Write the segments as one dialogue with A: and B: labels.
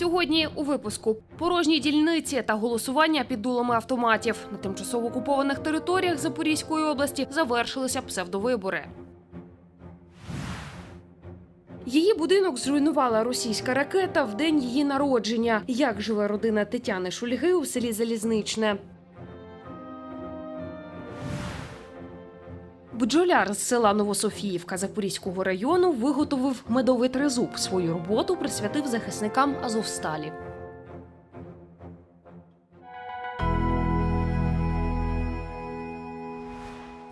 A: Сьогодні у випуску порожні дільниці та голосування під дулами автоматів на тимчасово окупованих територіях Запорізької області завершилися псевдовибори. Її будинок зруйнувала російська ракета в день її народження. Як живе родина Тетяни Шульги у селі Залізничне? Бджоляр з села Новософіївка Запорізького району виготовив медовий тризуб. Свою роботу присвятив захисникам Азовсталі.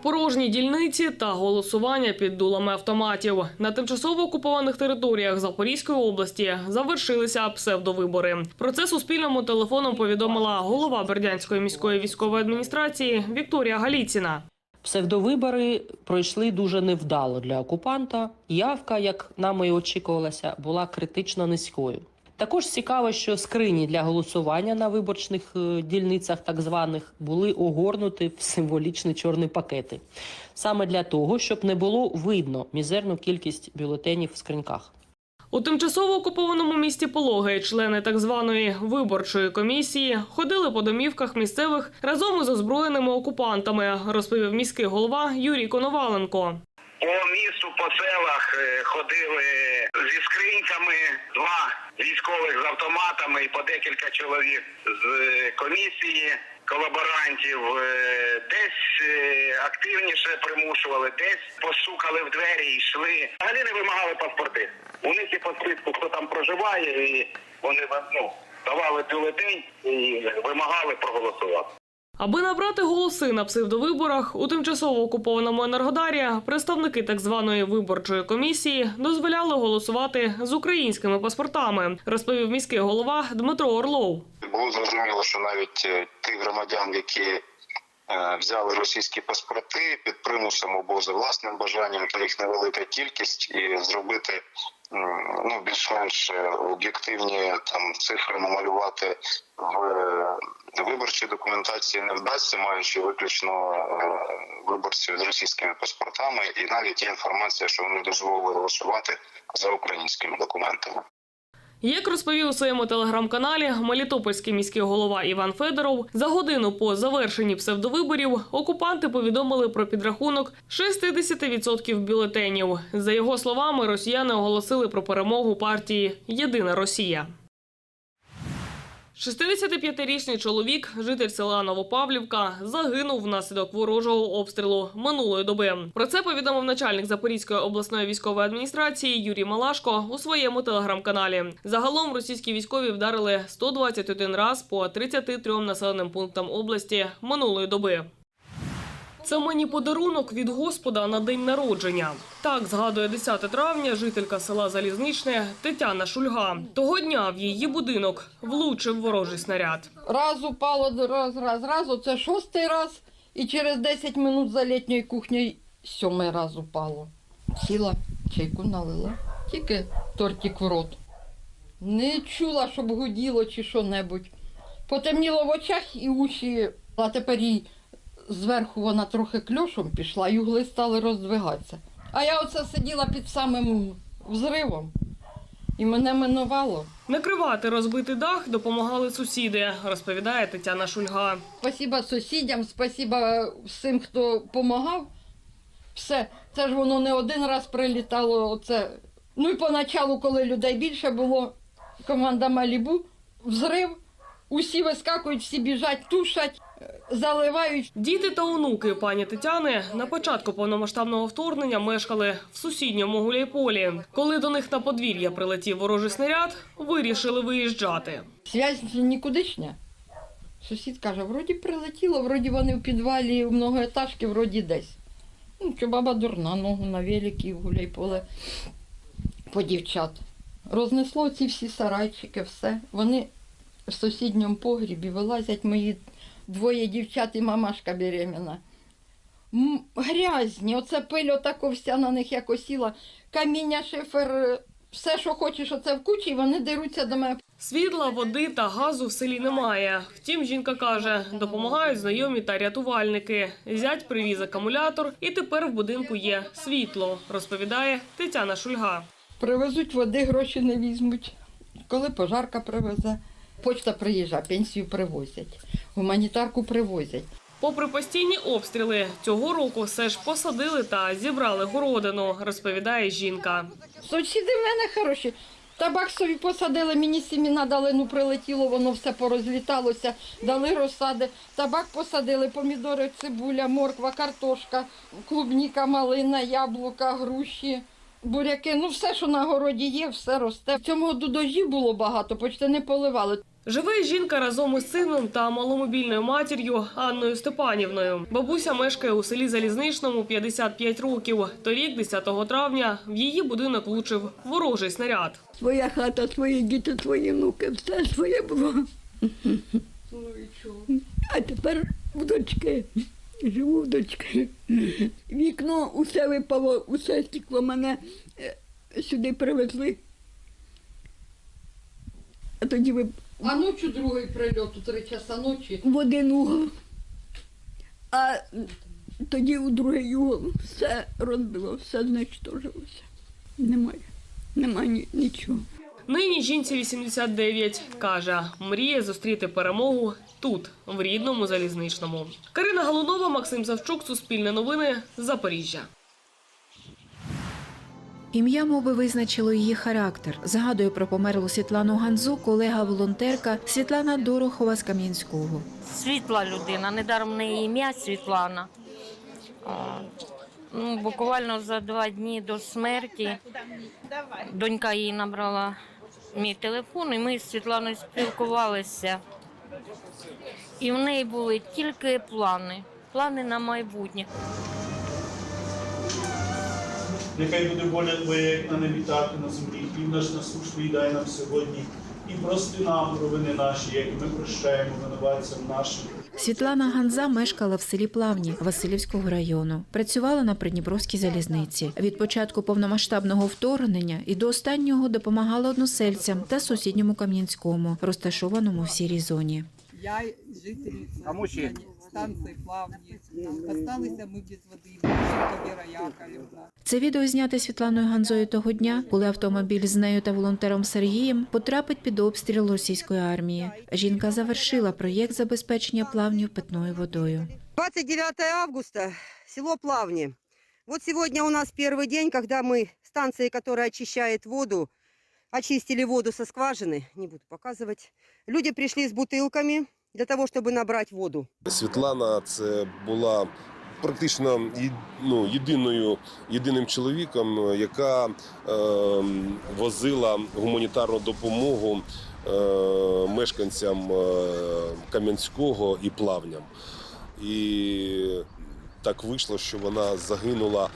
B: Порожні дільниці та голосування під дулами автоматів на тимчасово окупованих територіях Запорізької області завершилися псевдовибори. Про це Суспільному телефоном повідомила голова Бердянської міської військової адміністрації Вікторія Галіціна.
C: Псевдовибори пройшли дуже невдало для окупанта. Явка, як нам і очікувалося, була критично низькою. Також цікаво, що скрині для голосування на виборчних е, дільницях, так званих, були огорнуті в символічні чорні пакети, саме для того, щоб не було видно мізерну кількість бюлетенів в скриньках.
B: У тимчасово окупованому місті Пологи члени так званої виборчої комісії ходили по домівках місцевих разом із озброєними окупантами, розповів міський голова Юрій Коноваленко.
D: По місту, по селах е, ходили зі скриньками, два військових з автоматами і по декілька чоловік з е, комісії колаборантів. Е, Десь е, активніше примушували, десь постукали в двері йшли. Взагалі не вимагали паспорти. У них і по списку, хто там проживає, і вони ну, давали бюлетень і вимагали проголосувати.
B: Аби набрати голоси на псевдовиборах у тимчасово окупованому Енергодарі, представники так званої виборчої комісії дозволяли голосувати з українськими паспортами, розповів міський голова Дмитро Орлов.
E: Було зрозуміло, що навіть е, тих громадян, які взяли російські паспорти під примусом або за власним бажанням, то їх невелика кількість, і зробити ну більш-менш е, об'єктивні там цифри намалювати в е, виборчій документації не вдасться, маючи виключно е, виборців з російськими паспортами, і навіть є інформація, що вони дозволили голосувати за українськими документами.
B: Як розповів у своєму телеграм-каналі Мелітопольський міський голова Іван Федоров, за годину по завершенні псевдовиборів окупанти повідомили про підрахунок 60% бюлетенів. За його словами, росіяни оголосили про перемогу партії Єдина Росія. 65-річний чоловік, житель села Новопавлівка, загинув внаслідок ворожого обстрілу минулої доби. Про це повідомив начальник Запорізької обласної військової адміністрації Юрій Малашко у своєму телеграм-каналі. Загалом російські військові вдарили 121 раз по 33 населеним пунктам області минулої доби. Це мені подарунок від Господа на день народження. Так згадує 10 травня жителька села Залізничне Тетяна Шульга. Того дня в її будинок влучив ворожий снаряд.
F: Раз упало, раз, раз, раз, оце шостий раз, і через 10 минут за літньою кухнею сьомий раз упало. Сіла, чайку налила, тільки тортик в рот. Не чула, щоб гуділо чи що-небудь. Потемніло в очах і уші, а тепер їй зверху вона трохи кльошом пішла, і угли стали роздвигатися. А я оце сиділа під самим взривом, і мене минувало.
B: Накривати розбитий дах допомагали сусіди, розповідає Тетяна Шульга.
F: Спасіба сусідям, спасіба всім, хто допомагав. Все, це ж воно не один раз прилітало. Оце. Ну і поначалу, коли людей більше було, команда Малібу, взрив, усі вискакують, всі біжать, тушать, заливають.
B: Діти та онуки пані Тетяни на початку повномасштабного вторгнення мешкали в сусідньому гуляйполі. Коли до них на подвір'я прилетів ворожий снаряд, вирішили виїжджати.
F: Связь нікудишня. Сусід каже, вроді прилетіло, вроді вони в підвалі у многоетажки, вроді десь. Ну, що баба дурна, ногу на великі, гуляй поле по дівчат. Рознесло ці всі сарайчики, все. Вони в сусідньому погрібі вилазять мої двоє дівчат і мамашка беременна. Грязні, оце пиль отако вся на них як осіла. Каміння, шифер, все, що хочеш, оце в кучі, вони деруться до мене.
B: Світла, води та газу в селі немає. Втім, жінка каже, допомагають знайомі та рятувальники. Зять привіз акумулятор, і тепер в будинку є світло, розповідає Тетяна Шульга.
F: Привезуть води, гроші не візьмуть. коли пожарка привезе. Почта приїжджає, пенсію привозять, гуманітарку привозять.
B: Попри постійні обстріли, цього року все ж посадили та зібрали городину, розповідає жінка.
F: Сусіди в мене хороші. Табак собі посадили, мені сіміна дали, ну прилетіло, воно все порозліталося, дали розсади. Табак посадили, помідори, цибуля, морква, картошка, клубніка, малина, яблука, груші, буряки. Ну все, що на городі є, все росте. В цьому году дождів було багато, почти не поливали.
B: Живе жінка разом із сином та маломобільною матір'ю Анною Степанівною. Бабуся мешкає у селі Залізничному 55 років. Торік, 10 травня, в її будинок влучив ворожий снаряд.
G: Своя хата, свої діти, свої внуки, все своє було. А тепер в дочки. Живу в дочки. Вікно усе випало, усе стекло мене е, сюди привезли. А тоді ви
F: А ночі другий прильот у три часа ночі.
G: в один угол. А тоді у другий угол все розбило, все знищилося. Немає. Немає ні- нічого.
B: Нині жінці 89. Каже, мріє зустріти перемогу тут, в рідному залізничному. Карина Галунова, Максим Савчук, Суспільне новини, Запоріжжя.
H: Ім'я мови визначило її характер. Згадує про померлу Світлану Ганзу, колега-волонтерка Світлана Дорохова з Кам'янського.
I: світла людина, недаром неї ім'я Світлана. Ну, буквально за два дні до смерті донька їй набрала мій телефон, і ми з Світланою спілкувалися. І в неї були тільки плани, плани на майбутнє.
J: Нехай буде воля Твоя, як на небі, так і на землі. Хліб наш насушний дай нам сьогодні. І прости нам провини наші, як і ми прощаємо винуватцям нашим.
H: Світлана Ганза мешкала в селі Плавні Васильівського району. Працювала на Придніпровській залізниці. Від початку повномасштабного вторгнення і до останнього допомагала односельцям та сусідньому Кам'янському, розташованому в сірій зоні.
K: Я жительниця станції Плавні. Осталися ми без води. Віра Яковлевна.
H: Це відео зняте Світланою Ганзою того дня, коли автомобіль з нею та волонтером Сергієм потрапить під обстріл російської армії. Жінка завершила проєкт забезпечення плавнів питною водою.
L: 29 августа, село Плавни. Вот сегодня у нас первый день, когда мы станции, которая очищает воду, очистили воду со скважины, не буду показывать. Люди пришли с бутылками для того, чтобы набрать воду.
M: Світлана це була практично ну, єдиною, єдиним чоловіком, яка е, возила гуманітарну допомогу е, мешканцям е, Кам'янського і Плавням. І так вийшло, що вона загинула,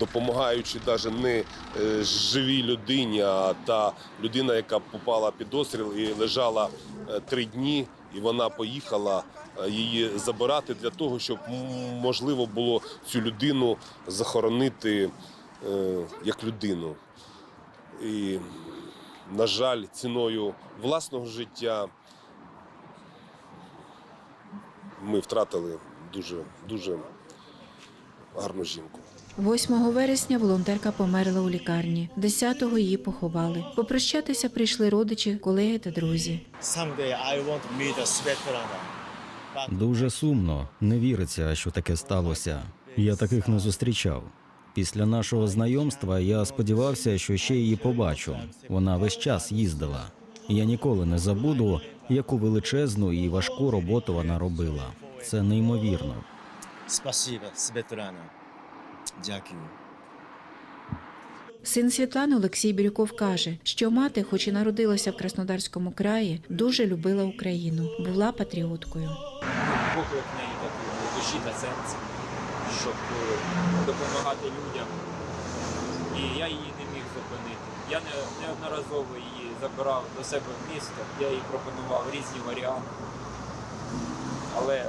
M: допомагаючи навіть не е, живій людині, а та людина, яка попала під обстріл і лежала е, три дні, і вона поїхала е, її забирати для того, щоб можливо було цю людину захоронити е, як людину. І, на жаль, ціною власного життя ми втратили дуже, дуже гарну жінку.
H: 8 вересня волонтерка померла у лікарні. 10-го її поховали. Попрощатися прийшли родичі, колеги та друзі.
N: Дуже сумно, не віриться, що таке сталося. Я таких не зустрічав. Після нашого знайомства я сподівався, що ще її побачу. Вона весь час їздила. Я ніколи не забуду, яку величезну і важку роботу вона робила. Це неймовірно.
J: Спасибо, Светлана. Дякую.
H: Син Світлани Олексій Бірюков каже, що мати, хоч і народилася в Краснодарському краї, дуже любила Україну, була патріоткою.
K: Поклик в неї такий в душі та серці, щоб е, допомагати людям. І я її не міг зупинити. Я не, неодноразово її забирав до себе в місто, я їй пропонував різні варіанти. Але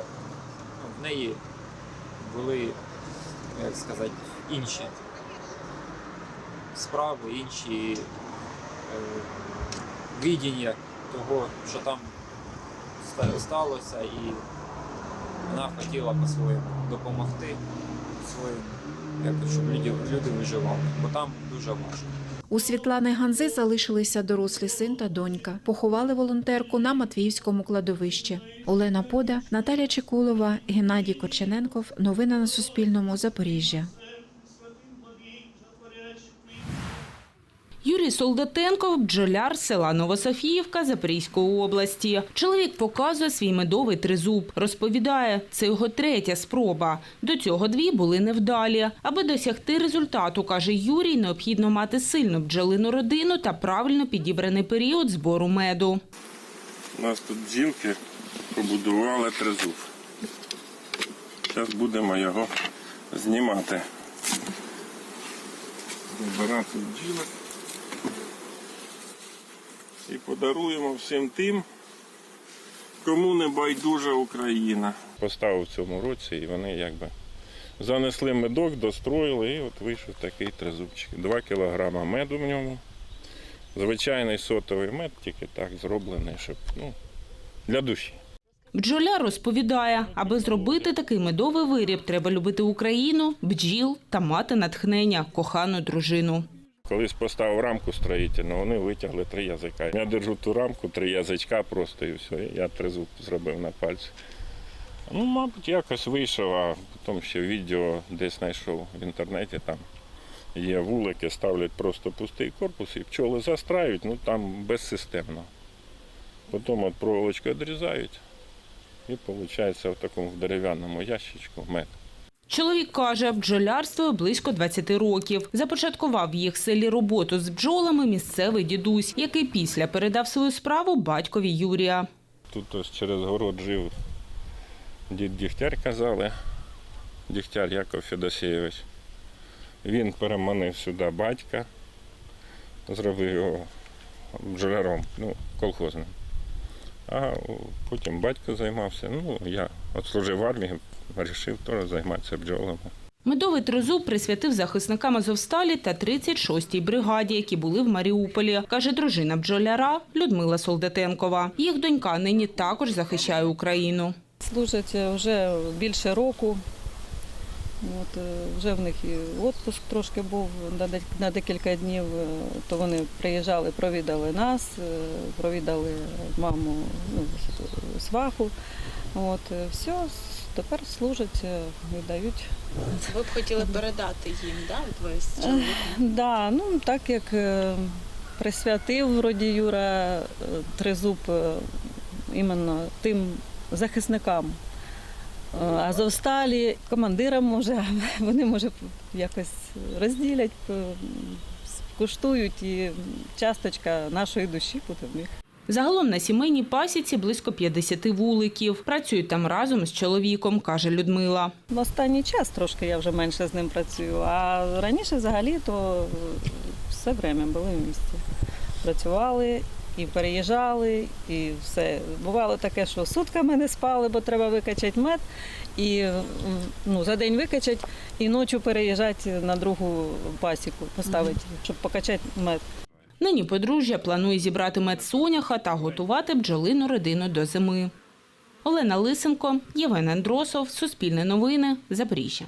K: ну, в неї були, як сказати, інші справи, інші е, видіння того, що там сталося, і вона хотіла по-своєму допомогти своїм, щоб люди, люди виживали, бо там дуже важко.
H: У Світлани Ганзи залишилися дорослі син та донька. Поховали волонтерку на Матвіївському кладовищі. Олена Пода, Наталя Чекулова, Геннадій Корчененков. Новини на Суспільному. Запоріжжя.
O: Юрій Солдатенков, бджоляр села Новософіївка Запорізької області. Чоловік показує свій медовий тризуб. Розповідає, це його третя спроба. До цього дві були невдалі. Аби досягти результату, каже Юрій, необхідно мати сильну бджолину родину та правильно підібраний період збору меду.
P: У нас тут бджілки побудували тризуб. Зараз будемо його знімати. Вибирати бджілок. І подаруємо всім тим, кому не байдужа Україна. Поставив в цьому році і вони якби занесли медок, достроїли і от вийшов такий тризубчик. Два кілограма меду в ньому. Звичайний сотовий мед, тільки так зроблений, щоб ну, для душі.
O: Бджоляр розповідає, аби зробити такий медовий виріб, треба любити Україну, бджіл та мати натхнення, кохану дружину.
P: Колись поставив рамку строїтельну, вони витягли три язика. Я держу ту рамку, три язичка просто і все. Я тризуб зробив на пальці. Ну, мабуть, якось вийшов, а потім ще відео десь знайшов в інтернеті. Там є вулики, ставлять просто пустий корпус і пчоли застраюють, ну там безсистемно. Потім от проволочку відрізають і виходить в такому дерев'яному ящичку мед.
O: Чоловік каже, бджолярство близько 20 років. Започаткував в їх селі роботу з бджолами місцевий дідусь, який після передав свою справу батькові Юрія.
P: Тут ось через город жив дід Дігтяр, казали, Дігтяр Яков Федосійович. Він переманив сюди батька, зробив його бджоляром, ну, колхозним. А потім батько займався. Ну, я от служив в армії, вирішив теж займатися бджолами.
O: Медовий тризуб присвятив захисникам Азовсталі та 36-й бригаді, які були в Маріуполі, каже дружина бджоляра Людмила Солдатенкова. Їх донька нині також захищає Україну.
Q: Служать вже більше року. От, е, вже в них і відпуск трошки був на дек- на декілька днів, е, то вони приїжджали, провідали нас, е, провідали маму, ну, сваху. От, все, тепер служать, е, віддають.
R: Ви б хотіли передати їм, да, чоловіком?
Q: Да, ну так як е, присвятив вроді Юра е, тризуб іменно тим захисникам Азовсталі, командирам може, вони може якось розділять, скуштують і часточка нашої душі буде в них.
O: Загалом на сімейній пасіці близько 50 вуликів. Працюють там разом з чоловіком, каже Людмила.
Q: В останній час трошки я вже менше з ним працюю, а раніше взагалі то все время були в місті. Працювали і переїжджали, і все. Бувало таке, що сутками не спали, бо треба викачати мед, і ну, за день викачати, і ночі переїжджати на другу пасіку, поставити, щоб покачати мед.
O: Нині подружжя планує зібрати мед соняха та готувати бджолину родину до зими. Олена Лисенко, Євген Андросов, Суспільне новини, Запоріжжя.